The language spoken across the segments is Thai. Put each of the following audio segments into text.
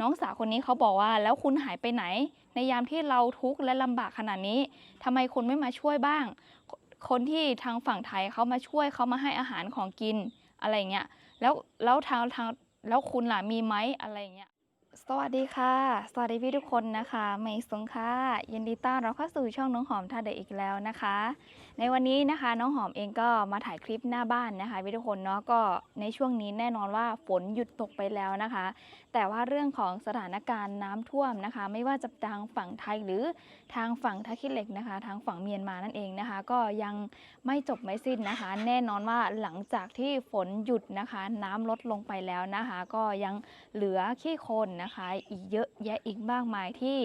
น้องสาวคนนี้เขาบอกว่าแล้วคุณหายไปไหน ในยามที่เราทุกข์และลำบากขนาดนี้ทำไมคุณไม่มาช่วยบ้าง คนที่ทางฝั่งไทยเขามาช่วยเขามาให้อาหารของกินอะไรเงี้ยแล้วแล้วทางทางแล้วคุณล่ะมีไหมอะไรเงี้ยสวัสดีค่ะ สวัสดีพี่ทุกคนนะคะเมย์สงค่ะยินดีต้อนรับเข้าสู่ช่องน้องหอมท่าเด็กอีกแล้วนะคะ ในวันนี้นะคะน้องหอมเองก็มาถ่ายคลิปหน้าบ้านนะคะพี่ทุกคนเนาะก็ในช่วงนี้แน่นอนว่าฝนหยุดตกไปแล้วนะคะ แต่ว่าเรื่องของสถานการณ์น้ำท่วมนะคะ ไม่ว่าจะทางฝั่งไทยหรือทางฝั่งท่าขี้เหล็กนะคะ ทางฝั่งเมียนมานั่นเองนะคะ ก็ยังไม่จบไม่สิ้นนะคะ แน่นอนว่าหลังจากที่ฝนหยุดนะคะ น้ำลดลงไปแล้วนะคะ ก็ยังเหลือขี้โคลนนะคะ อีกเยอะแยะอีกมากมายที่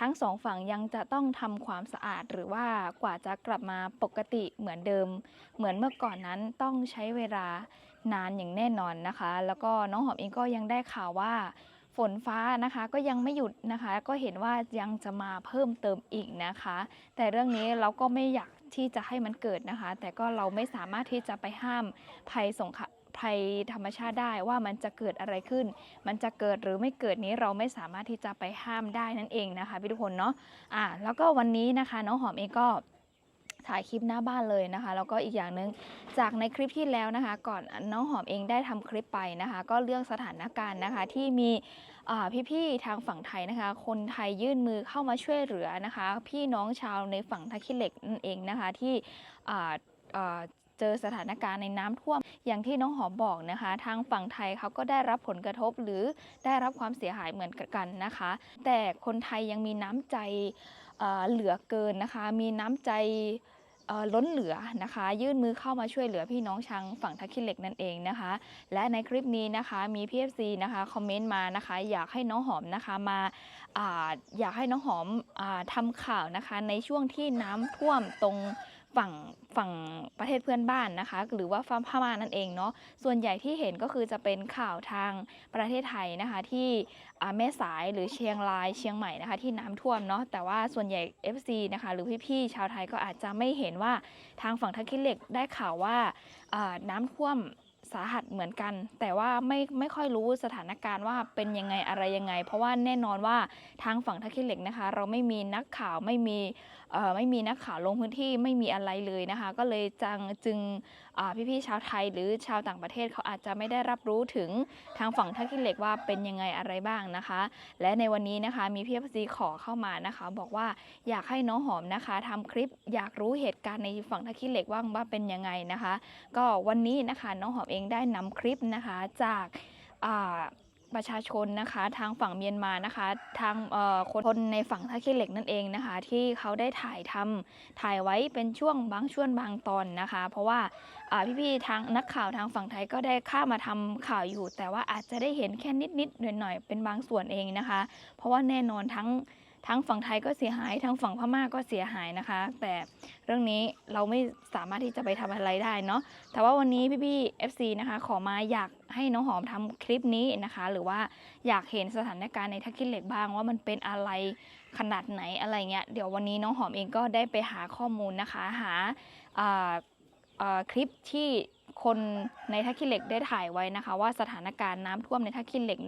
ทั้งสองฝั่งยังจะต้องทำความสะอาดหรือว่ากว่าจะกลับมาปกกติเหมือนเดิม เหมือนเมื่อก่อนนั้นต้องใช้เวลานานอย่างแน่นอนนะคะ แล้วก็น้องหอมเองก็ยังได้ข่าวว่าฝนฟ้านะคะก็ยังไม่หยุดนะคะ ก็เห็นว่ายังจะมาเพิ่มเติมอีกนะคะ แต่เรื่องนี้เราก็ไม่อยากที่จะให้มันเกิดนะคะ แต่ก็เราไม่สามารถที่จะไปห้ามภัยสงครามภัยธรรมชาติได้ว่ามันจะเกิดอะไรขึ้น มันจะเกิดหรือไม่เกิดนี้เราไม่สามารถที่จะไปห้ามได้นั่นเองนะคะพี่ทุกคนเนาะอ่าแล้วก็วันนี้นะคะน้องหอมเองก็ ถ่ายคลิปหน้าบ้านเลยนะคะ แล้วก็อีกอย่างหนึ่งจากในคลิปที่แล้วนะคะ ก่อนน้องหอมเองได้ทำคลิปไปนะคะ ก็เรื่องสถานการณ์นะคะที่มีพี่ๆทางฝั่งไทยนะคะ คนไทยยื่นมือเข้ามาช่วยเหลือนะคะ พี่น้องชาวในฝั่งทักขิเหล็กนั่นเองนะคะที่เจอสถานการณ์ในน้ำท่วม อย่างที่น้องหอมบอกนะคะ ทางฝั่งไทยเขาก็ได้รับผลกระทบหรือได้รับความเสียหายเหมือนกันนะคะ แต่คนไทยยังมีน้ำใจเเหลือเกินนะคะ มีน้ำใจ ล้นเหลือนะคะ ยื่นมือเข้ามาช่วยเหลือพี่น้องชางฝั่งทักขิเหล็กนั่นเองนะคะ และในคลิปนี้นะคะมีพีเอฟซีนะคะคอมเมนต์มานะคะ อยากให้น้องหอมนะคะมาออยากให้น้องหอมอาทำข่าวนะคะในช่วงที่น้ำท่วมตรง ฝั่งฝั่งประเทศเพื่อนบ้านนะคะ หรือว่าฝั่งพม่านั่นเองเนาะส่วนใหญ่ที่เห็นก็คือจะเป็นข่าวทางประเทศไทยนะคะที่แม่สายหรือเชียงรายเชียงใหม่นะคะที่น้ำท่วมเนาะแต่ว่าส่วนใหญ่ FC นะคะหรือพี่ๆชาวไทยก็อาจจะไม่เห็นว่าทางฝั่งทักขิเหล็กได้ข่าวว่าอ่าน้ำท่วม สาหัสเหมือนกัน แต่ว่าไม่ไม่ค่อยรู้สถานการณ์ว่าเป็นยังไงอะไรยังไง เพราะว่าแน่นอนว่าทางฝั่งทักขิเหล็กนะคะ เราไม่มีนักข่าวไม่มีไม่มีนักข่าวลงพื้นที่ไม่มีอะไรเลยนะคะ ก็เลยจังจึง พี่ๆชาวไทยหรือชาวต่างประเทศเขาอาจจะไม่ได้รับรู้ถึงทางฝั่งทักขิเหล็กว่าเป็นยังไงอะไรบ้างนะคะ และในวันนี้นะคะมีพี่เอฟซีขอเข้ามานะคะ บอกว่าอยากให้น้องหอมนะคะทำคลิปอยากรู้เหตุการณ์ในฝั่งทักขิเหล็กว่างว่าเป็นยังไงนะคะ ก็วันนี้นะคะน้องหอมเองได้นำคลิปนะคะจากอ่า ประชาชนนะคะ ทางฝั่งเมียนมานะคะ ทางคนในฝั่งท่าขี้เหล็กนั่นเองนะคะ ที่เขาได้ถ่ายทำถ่ายไว้เป็นช่วงบางช่วงบางตอนนะคะ เพราะว่าพี่ๆทางนักข่าวทางฝั่งไทยก็ได้ข้ามาทำข่าวอยู่ แต่ว่าอาจจะได้เห็นแค่นิดๆหน่อยๆเป็นบางส่วนเองนะคะ เพราะว่าแน่นอนทั้ง ทั้งฝั่งไทยก็เสียหาย ทั้งฝั่งพม่าก็เสียหายนะคะ แต่เรื่องนี้เราไม่สามารถที่จะไปทำอะไรได้เนาะแต่ว่าวันนี้พี่ๆ FC นะคะขอมาอยากให้น้องหอมทำคลิปนี้นะคะ หรือว่าอยากเห็นสถานการณ์ในทักกิเหล็กบ้างว่ามันเป็นอะไรขนาดไหนอะไรเงี้ยเดี๋ยววันนี้น้องหอมเองก็ได้ไปหาข้อมูลนะคะหาคลิปที่ คนในท่าขี้เหล็กได้ถ่ายไว้นะคะ ว่าสถานการณ์น้ำท่วมในท่าขี้เหล็ก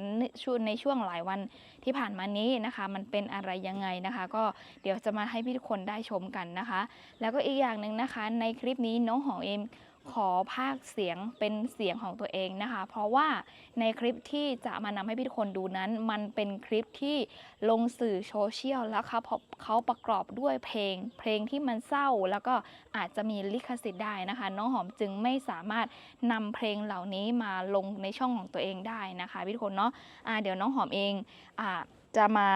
ช่วงในช่วงหลายวันที่ผ่านมานี้นะคะ มันเป็นอะไรยังไงนะคะ ก็เดี๋ยวจะมาให้พี่ทุกคนได้ชมกันนะคะ แล้วก็อีกอย่างหนึ่งนะคะ ในคลิปนี้น้องหอมเอง ขอภาคเสียงเป็นเสียงของตัวเองนะคะ เพราะว่าในคลิปที่จะมานำให้พี่ทุกคนดูนั้น มันเป็นคลิปที่ลงสื่อโซเชียลแล้วเขาเขาประกอบด้วยเพลง เพลงที่มันเศร้าแล้วก็อาจจะมีลิขสิทธิ์ได้นะคะ น้องหอมจึงไม่สามารถนำเพลงเหล่านี้มาลงในช่องของตัวเองได้นะคะพี่ทุกคนเนาะอ่าเดี๋ยวน้องหอมเองอจะมา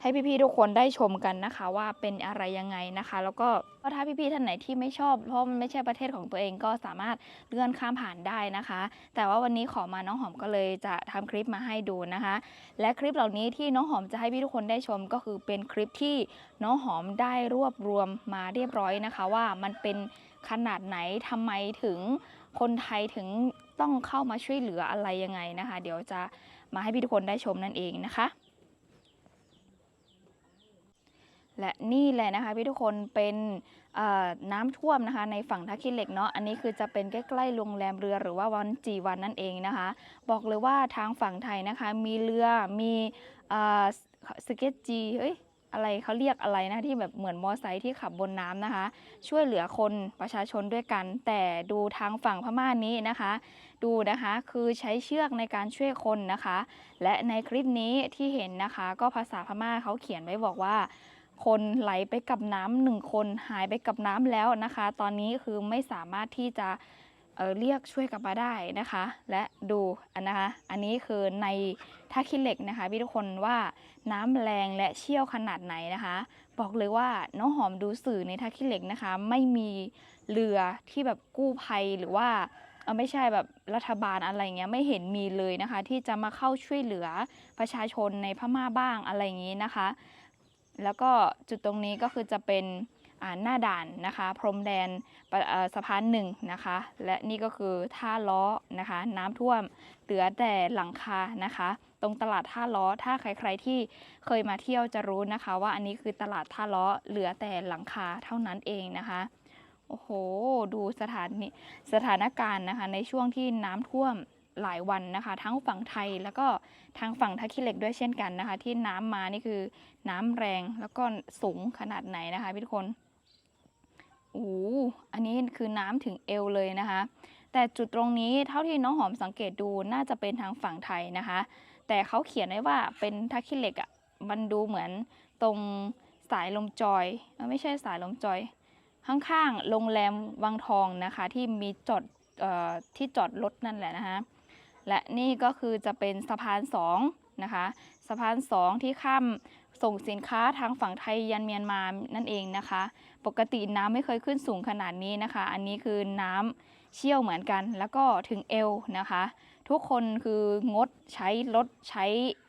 ให้พี่ๆทุกคนได้ชมกันนะคะ ว่าเป็นอะไรยังไงนะคะ แล้วก็ถ้าพี่ๆท่านไหนที่ไม่ชอบเพราะมันไม่ใช่ประเทศของตัวเองก็สามารถเลื่อนข้ามผ่านได้นะคะ แต่ว่าวันนี้ขอมาน้องหอมก็เลยจะทำคลิปมาให้ดูนะคะ และคลิปเหล่านี้ที่น้องหอมจะให้พี่ทุกคนได้ชมก็คือเป็นคลิปที่น้องหอมได้รวบรวมมาเรียบร้อยนะคะ ว่ามันเป็นขนาดไหนทำไมถึงคนไทยถึงต้องเข้ามาช่วยเหลืออะไรยังไงนะคะ เดี๋ยวจะมาให้พี่ทุกคนได้ชมนั่นเองนะคะ และนี่แหละนะคะพี่ทุกคนเป็นน้ำท่วมนะคะในฝั่งท่าขี้เหล็กเนาะอันนี้คือจะเป็นใกล้ๆโรงแรมเรือหรือว่าวันจีวันนั่นเองนะคะ บอกเลยว่าทางฝั่งไทยนะคะมีเรือมีอสเก็ตจีเอ้ยอะไรเขาเรียกอะไรนะที่แบบเหมือนมอไซค์ที่ขับบนน้ำนะคะ ช่วยเหลือคนประชาชนด้วยกัน แต่ดูทางฝั่งพม่านี้นะคะ ดูนะคะคือใช้เชือกในการช่วยคนนะคะ และในคลิปนี้ที่เห็นนะคะ ก็ภาษาพม่าเขาเขียนไว้บอกว่า คนไหลไปกับน้ำหนึ่งคนหายไปกับน้ำแล้วนะคะ ตอนนี้คือไม่สามารถที่จะเเรียกช่วยกลับมาได้นะคะ และดูนะคะ อันนี้คือในท่าขี้เหล็กนะคะพี่ทุกคนว่าน้ำแรงและเชี่ยวขนาดไหนนะคะ บอกเลยว่าน้องหอมดูสื่อในท่าขี้เหล็กนะคะ ไม่มีเรือที่แบบกู้ภัยหรือว่าไม่ใช่แบบรัฐบาลอะไรเงี้ยไม่เห็นมีเลยนะคะ ที่จะมาเข้าช่วยเหลือประชาชนในพม่าบ้างอะไรอย่างนี้นะคะ แล้วก็จุดตรงนี้ก็คือจะเป็นหน้าด่านนะคะ พรมแดนสะพานหนึ่งนะคะ และนี่ก็คือท่าล้อนะคะ น้ำท่วมเหลือแต่หลังคานะคะ ตรงตลาดท่าล้อถ้าใครๆที่เคยมาเที่ยวจะรู้นะคะ ว่าอันนี้คือตลาดท่าล้อเหลือแต่หลังคาเท่านั้นเองนะคะโอ้โห ดูสถานนี่สถานการณ์นะคะ ในช่วงที่น้ำท่วม หลายวันนะคะ ทั้งฝั่งไทยแล้วก็ทางฝั่งท่าขี้เหล็กด้วยเช่นกันนะคะ ที่น้ำมานี่คือน้ำแรงแล้วก็สูงขนาดไหนนะคะพี่ทุกคนโอ้โหอันนี้คือน้ำถึงเอวเลยนะคะ แต่จุดตรงนี้เท่าที่น้องหอมสังเกตดูน่าจะเป็นทางฝั่งไทยนะคะ แต่เขาเขียนไว้ว่าเป็นท่าขี้เหล็กอะ่ะมันดูเหมือนตรงสายลมจอยอไม่ใช่สายลมจอย ข้างๆโรงแรมวังทองนะคะ ที่มีจอดออที่จอดรถนั่นแหละนะคะ และนี่ก็คือจะเป็นสะพาน2นะคะ สะพาน 2 ที่ข้ามส่งสินค้าทางฝั่งไทยยันเมียนมานั่นเองนะคะ ปกติน้ำไม่เคยขึ้นสูงขนาดนี้นะคะ อันนี้คือน้ำเชี่ยวเหมือนกัน แล้วก็ถึงเอวนะคะ ทุกคนคืองดใช้รถใช้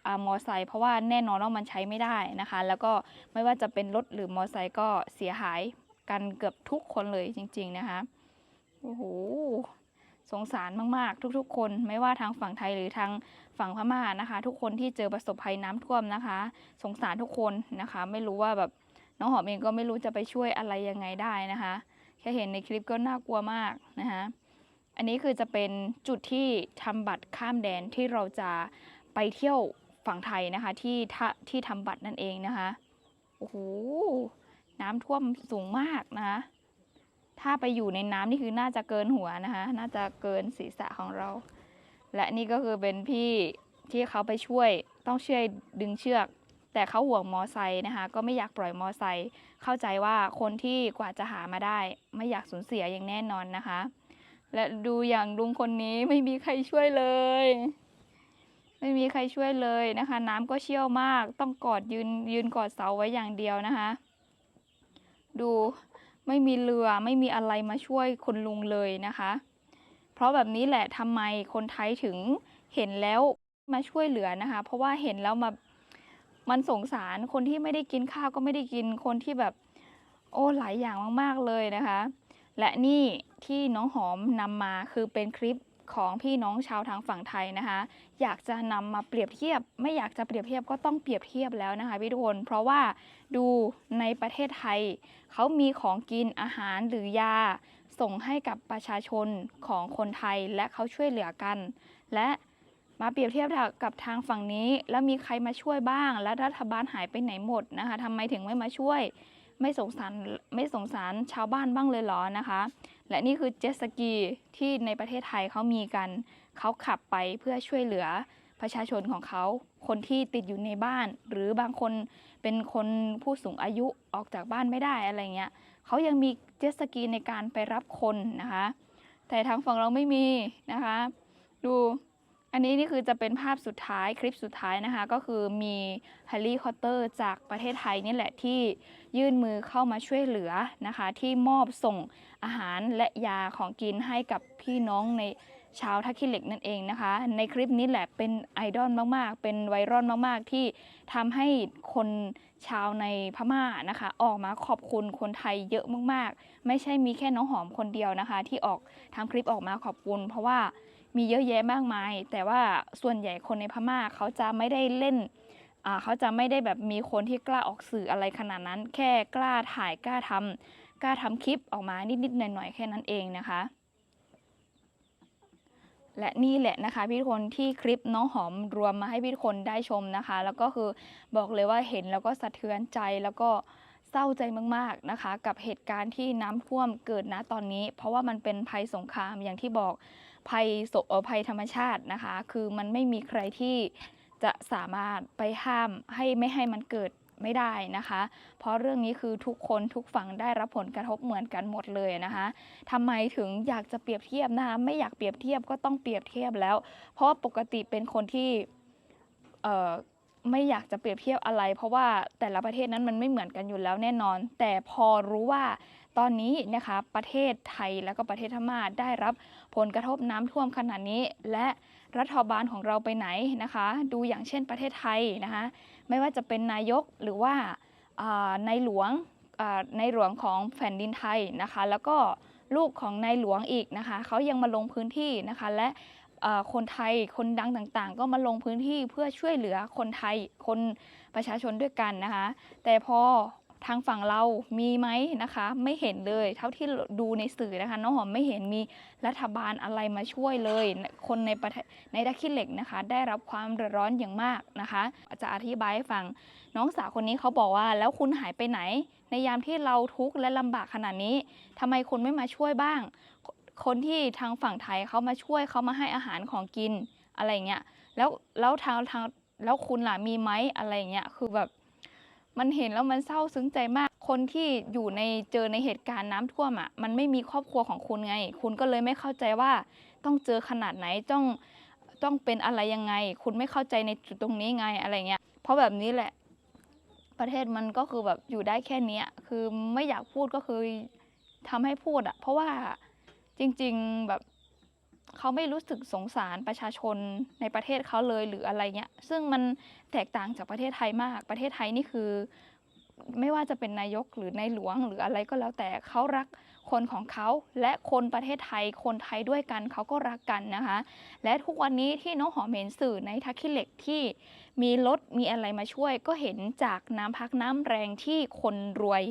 อามอไซค์เพราะว่าแน่นอนว่ามันใช้ไม่ได้นะคะ แล้วก็ไม่ว่าจะเป็นรถหรือมอไซค์ก็เสียหายกันเกือบทุกคนเลยจริง ๆนะคะโอ้โห สงสารมากๆ ทุกๆ คนไม่ว่าทางฝั่งไทยหรือทางฝั่งพม่านะคะ ทุกคนที่เจอประสบภัยน้ำท่วมนะคะ สงสารทุกคนนะคะ ไม่รู้ว่าแบบน้องหอมเองก็ไม่รู้จะไปช่วยอะไรยังไงได้นะคะ แค่เห็นในคลิปก็น่ากลัวมากนะคะอันนี้คือจะเป็นจุดที่ทำบัตรข้ามแดนที่เราจะไปเที่ยวฝั่งไทยนะคะ ที่ที่ทำบัตรนั่นเองนะคะโอ้โหน้ำท่วมสูงมากนะคะ ถ้าไปอยู่ในน้ำนี่คือน่าจะเกินหัวนะคะ น่าจะเกินศีรษะของเรา และนี่ก็คือเป็นพี่ที่เขาไปช่วยต้องช่วยดึงเชือก แต่เขาห่วงมอไซค์นะคะ ก็ไม่อยากปล่อยมอไซค์เข้าใจว่าคนที่กว่าจะหามาได้ ไม่อยากสูญเสียอย่างแน่นอนนะคะ และดูอย่างลุงคนนี้ไม่มีใครช่วยเลย ไม่มีใครช่วยเลยนะคะ น้ำก็เชี่ยวมาก ต้องกอดยืนยืนกอดเสาไว้อย่างเดียวนะคะ ดู ไม่มีเรือไม่มีอะไรมาช่วยคุณลุงเลยนะคะ เพราะแบบนี้แหละทำไมคนไทยถึงเห็นแล้วมาช่วยเหลือนะคะ เพราะว่าเห็นแล้วมามันสงสารคนที่ไม่ได้กินข้าวก็ไม่ได้กินคนที่แบบ โอ้หลายอย่างมาก ๆ เลยนะคะ และนี่ที่น้องหอมนำมาคือเป็นคลิป ของพี่น้องชาวทางฝั่งไทยนะคะ อยากจะนำมาเปรียบเทียบ ไม่อยากจะเปรียบเทียบก็ต้องเปรียบเทียบแล้วนะคะพี่ทุกคน เพราะว่าดูในประเทศไทย เขามีของกินอาหารหรือยา ส่งให้กับประชาชนของคนไทยและเขาช่วยเหลือกัน และมาเปรียบเทียบกับทางฝั่งนี้ แล้วมีใครมาช่วยบ้าง และรัฐบาลหายไปไหนหมดนะคะทำไมถึงไม่มาช่วย ไม่สงสารไม่สงสารชาวบ้านบ้างเลยเหรอนะคะ และนี่คือเจ็ตสกีที่ในประเทศไทยเขามีกัน เขาขับไปเพื่อช่วยเหลือประชาชนของเขา คนที่ติดอยู่ในบ้าน หรือบางคนเป็นคนผู้สูงอายุออกจากบ้านไม่ได้อะไรเงี้ยเขายังมีเจ็ตสกีในการไปรับคนนะคะ แต่ทางฝั่งเราไม่มีนะคะ ดู อันนี้นี่คือจะเป็นภาพสุดท้ายคลิปสุดท้ายนะคะ ก็คือมีเฮลิคอปเตอร์จากประเทศไทยนี่แหละที่ยื่นมือเข้ามาช่วยเหลือนะคะ ที่มอบส่งอาหารและยาของกินให้กับพี่น้องในชาวท่าขี้เหล็กนั่นเองนะคะ ในคลิปนี้แหละเป็นไอดอลมากๆ เป็นไวรัลมากๆ ที่ทำให้คนชาวในพม่านะคะ ออกมาขอบคุณคนไทยเยอะมากๆ ไม่ใช่มีแค่น้องหอมคนเดียวนะคะ ที่ออกทำคลิปออกมาขอบคุณ เพราะว่า มีเยอะแยะมากมาย แต่ว่าส่วนใหญ่คนในพม่าเขาจะไม่ได้เล่นเขาจะไม่ได้แบบมีคนที่กล้าออกสื่ออะไรขนาดนั้น แค่กล้าถ่ายกล้าทำกล้าทำคลิปออกมานิดๆหน่อยๆแค่นั้นเองนะคะ และนี่แหละนะคะพี่ทุกคนที่คลิปน้องหอมรวมมาให้พี่ทุกคนได้ชมนะคะ แล้วก็คือบอกเลยว่าเห็นแล้วก็สะเทือนใจแล้วก็เศร้าใจมากๆนะคะ กับเหตุการณ์ที่น้ำท่วมเกิดนะตอนนี้ เพราะว่ามันเป็นภัยสงครามอย่างที่บอก ภัยโศเอ่อภัยธรรมชาตินะคะ คือมันไม่มีใครที่จะสามารถไปห้ามให้ไม่ให้มันเกิดไม่ได้นะคะ เพราะเรื่องนี้คือทุกคนทุกฝั่งได้รับผลกระทบเหมือนกันหมดเลยนะคะทำไมถึงอยากจะเปรียบเทียบนะคะไม่อยากเปรียบเทียบก็ต้องเปรียบเทียบแล้ว เพราะว่าปกติเป็นคนที่เอ่อไม่อยากจะเปรียบเทียบอะไร เพราะว่าแต่ละประเทศนั้นมันไม่เหมือนกันอยู่แล้วแน่นอน แต่พอรู้ว่า ตอนนี้นะคะประเทศไทยแล้วก็ประเทศพม่าได้รับผลกระทบน้ำท่วมขนาดนี้ และรัฐบาลของเราไปไหนนะคะ ดูอย่างเช่นประเทศไทยนะคะไม่ว่าจะเป็นนายกหรือว่าอ่าในหลวงอ่าในหลวงของแผ่นดินไทยนะคะ แล้วก็ลูกของนายหลวงอีกนะคะเขายังมาลงพื้นที่นะคะและคนไทยคนดังต่างๆ ก็มาลงพื้นที่เพื่อช่วยเหลือคนไทยคนประชาชนด้วยกันนะคะ แต่พอ ทางฝั่งเรามีไหมนะคะ ไม่เห็นเลย เท่าที่ดูในสื่อนะคะน้องหอมไม่เห็นมีรัฐบาลอะไรมาช่วยเลย คนในประเทศในตะขี้เหล็กนะคะ ได้รับความเดือดร้อนอย่างมากนะคะ จะอธิบายให้ฟังน้องสาวคนนี้เขาบอกว่า แล้วคุณหายไปไหน ในยามที่เราทุกข์และลำบากขนาดนี้ทำไมคุณไม่มาช่วยบ้าง คนที่ทางฝั่งไทยเขามาช่วยเขามาให้อาหารของกินอะไรเงี้ยแล้วแล้วทางทางแล้วคุณล่ะมีไหมอะไรเงี้ยคือแบบ มันเห็นแล้วมันเศร้าซึ้งใจมาก คนที่อยู่ในเจอในเหตุการณ์น้ำท่วมอะมันไม่มีครอบครัวของคุณไง คุณก็เลยไม่เข้าใจว่าต้องเจอขนาดไหนต้องต้องเป็นอะไรยังไง คุณไม่เข้าใจในจุดตรงนี้ไงอะไรเงี้ย เพราะแบบนี้แหละ ประเทศมันก็คือแบบอยู่ได้แค่นี้คือไม่อยากพูดก็คือทำให้พูดอะ เพราะว่าจริง ๆแบบ เขาไม่รู้สึกสงสารประชาชนในประเทศเขาเลยหรืออะไรเงี้ย ซึ่งมันแตกต่างจากประเทศไทยมาก ประเทศไทยนี่คือ ไม่ว่าจะเป็นนายกหรือในหลวงหรืออะไรก็แล้วแต่เขารักคนของเขาและคนประเทศไทยคนไทยด้วยกันเขาก็รักกันนะคะ และทุกวันนี้ที่น้องหอมเห็นสื่อในทักคิเหล็กที่มีรถมีอะไรมาช่วย ก็เห็นจากน้ำพักน้ำแรงที่คนรวย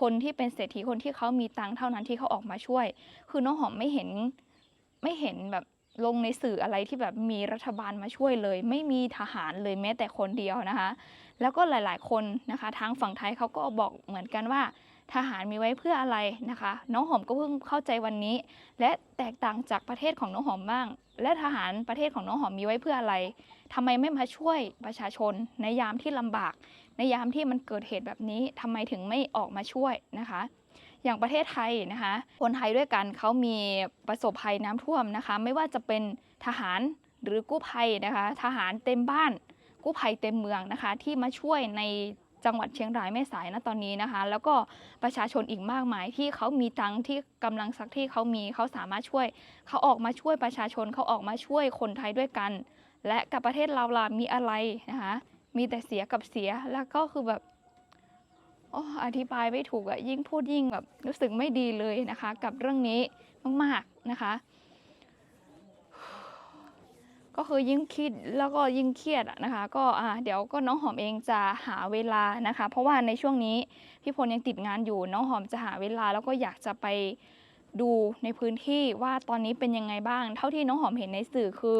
คนที่เป็นเศรษฐีคนที่เขามีตังค์เท่านั้นที่เขาออกมาช่วย คือน้องหอมไม่เห็น ไม่เห็นแบบลงในสื่ออะไรที่แบบมีรัฐบาลมาช่วยเลย ไม่มีทหารเลยแม้แต่คนเดียวนะคะ แล้วก็หลายๆ คนนะคะทางฝั่งไทยเขาก็บอกเหมือนกันว่า ทหารมีไว้เพื่ออะไรนะคะ น้องหอมก็เพิ่งเข้าใจวันนี้ และแตกต่างจากประเทศของน้องหอมบ้าง และทหารประเทศของน้องหอมมีไว้เพื่ออะไรทำไมไม่มาช่วยประชาชน ในยามที่ลำบาก ในยามที่มันเกิดเหตุแบบนี้ทำไมถึงไม่ออกมาช่วยนะคะ อย่างประเทศไทยนะคะ คนไทยด้วยกันเขามีประสบภัยน้ำท่วมนะคะ ไม่ว่าจะเป็นทหารหรือกู้ภัยนะคะ ทหารเต็มบ้าน กู้ภัยเต็มเมืองนะคะ ที่มาช่วยในจังหวัดเชียงรายแม่สายนะตอนนี้นะคะ แล้วก็ประชาชนอีกมากมายที่เขามีตังที่กำลังสักที่เขามีเขาสามารถช่วยเขาออกมาช่วยประชาชนเขาออกมาช่วยคนไทยด้วยกัน และกับประเทศเราล่ะมีอะไรนะคะ มีแต่เสียกับเสียแล้วก็คือแบบ อ้อธิบายไม่ถูกอะยิ่งพูดยิ่งแบบรู้สึกไม่ดีเลยนะคะ กับเรื่องนี้มากๆนะคะ ก็คือยิ่งคิดแล้วก็ยิ่งเครียดนะคะ ก็อ่าเดี๋ยวก็น้องหอมเองจะหาเวลานะคะ เพราะว่าในช่วงนี้พี่พลยังติดงานอยู่น้องหอมจะหาเวลาแล้วก็อยากจะไปดูในพื้นที่ว่าตอนนี้เป็นยังไงบ้าง เท่าที่น้องหอมเห็นในสื่อคือ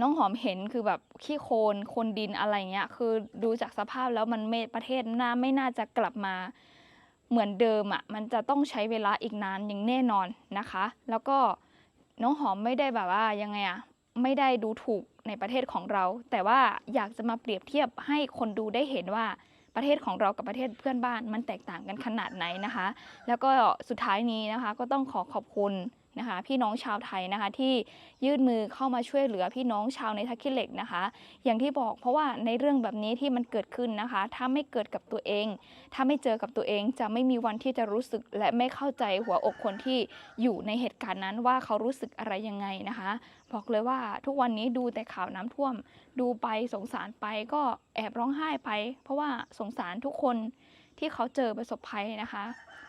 น้องหอมเห็นคือแบบขี้โคลนโคลนดินอะไรเงี้ย คือดูจากสภาพแล้วมันไม่ประเทศน่าไม่น่าจะกลับมาเหมือนเดิมอะ่ะ มันจะต้องใช้เวลาอีกนานอย่างแน่นอนนะคะ แล้วก็น้องหอมไม่ได้แบบว่ายังไงอะ่ะไม่ได้ดูถูกในประเทศของเรา แต่ว่าอยากจะมาเปรียบเทียบให้คนดูได้เห็นว่าประเทศของเรากับประเทศเพื่อนบ้านมันแตกต่างกันขนาดไหนนะคะ แล้วก็สุดท้ายนี้นะคะ ก็ต้องขอขอบคุณ นะคะ พี่น้องชาวไทยนะคะที่ยื่นมือเข้ามาช่วยเหลือพี่น้องชาวในทักคิเหล็กนะคะ อย่างที่บอกเพราะว่าในเรื่องแบบนี้ที่มันเกิดขึ้นนะคะ ถ้าไม่เกิดกับตัวเอง ถ้าไม่เจอกับตัวเองจะไม่มีวันที่จะรู้สึกและไม่เข้าใจหัวอกคนที่อยู่ในเหตุการณ์นั้นว่าเขารู้สึกอะไรยังไงนะคะ บอกเลยว่าทุกวันนี้ดูแต่ข่าวน้ำท่วม ดูไปสงสารไปก็แอบร้องไห้ไป เพราะว่าสงสารทุกคนที่เขาเจอประสบภัยนะคะ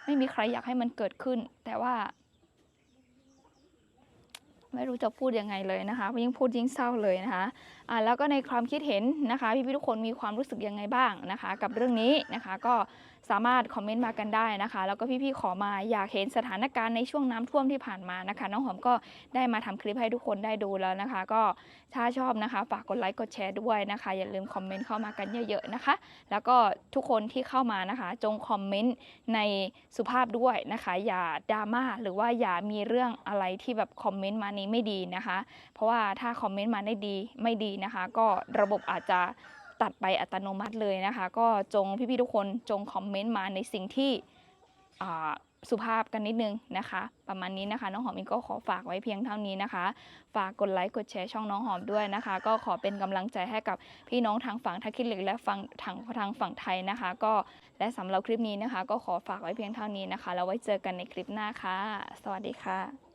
ไม่มีใครอยากให้มันเกิดขึ้น แต่ว่า ไม่รู้จะพูดยังไงเลยนะคะยิ่งพูดยิ่งเศร้าเลยนะคะอ่าแล้วก็ในความคิดเห็นนะคะพี่พี่ทุกคนมีความรู้สึกยังไงบ้างนะคะ กับเรื่องนี้นะคะ ก็สามารถคอมเมนต์มากันได้นะคะ แล้วก็พี่ๆขอมาอยากเห็นสถานการณ์ในช่วงน้ำท่วมที่ผ่านมานะคะ น้องหอมก็ได้มาทำคลิปให้ทุกคนได้ดูแล้วนะคะ ก็ถ้าชอบนะคะ ฝากกดไลค์กดแชร์ด้วยนะคะ อย่าลืมคอมเมนต์เข้ามากันเยอะๆนะคะ แล้วก็ทุกคนที่เข้ามานะคะ จงคอมเมนต์ในสุภาพด้วยนะคะ อย่าดราม่าหรือว่าอย่ามีเรื่องอะไรที่แบบคอมเมนต์มานี้ไม่ดีนะคะ เพราะว่าถ้าคอมเมนต์มาได้ดีไม่ดีนะคะ ก็ระบบอาจจะ ตัดไปอัตโนมัติเลยนะคะ ก็จงพี่ๆทุกคนจงคอมเมนต์มาในสิ่งที่สุภาพกันนิดนึงนะคะ ประมาณนี้นะคะ น้องหอมเองก็ขอฝากไว้เพียงเท่านี้นะคะ ฝากกดไลค์กดแชร์ช่องน้องหอมด้วยนะคะ ก็ขอเป็นกำลังใจให้กับพี่น้องทางฝั่งทักคิดเหล็กและฝั่งทางทางฝั่งไทยนะคะ ก็และสำหรับคลิปนี้นะคะ ก็ขอฝากไว้เพียงเท่านี้นะคะแล้วไว้เจอกันในคลิปหน้าค่ะ สวัสดีค่ะ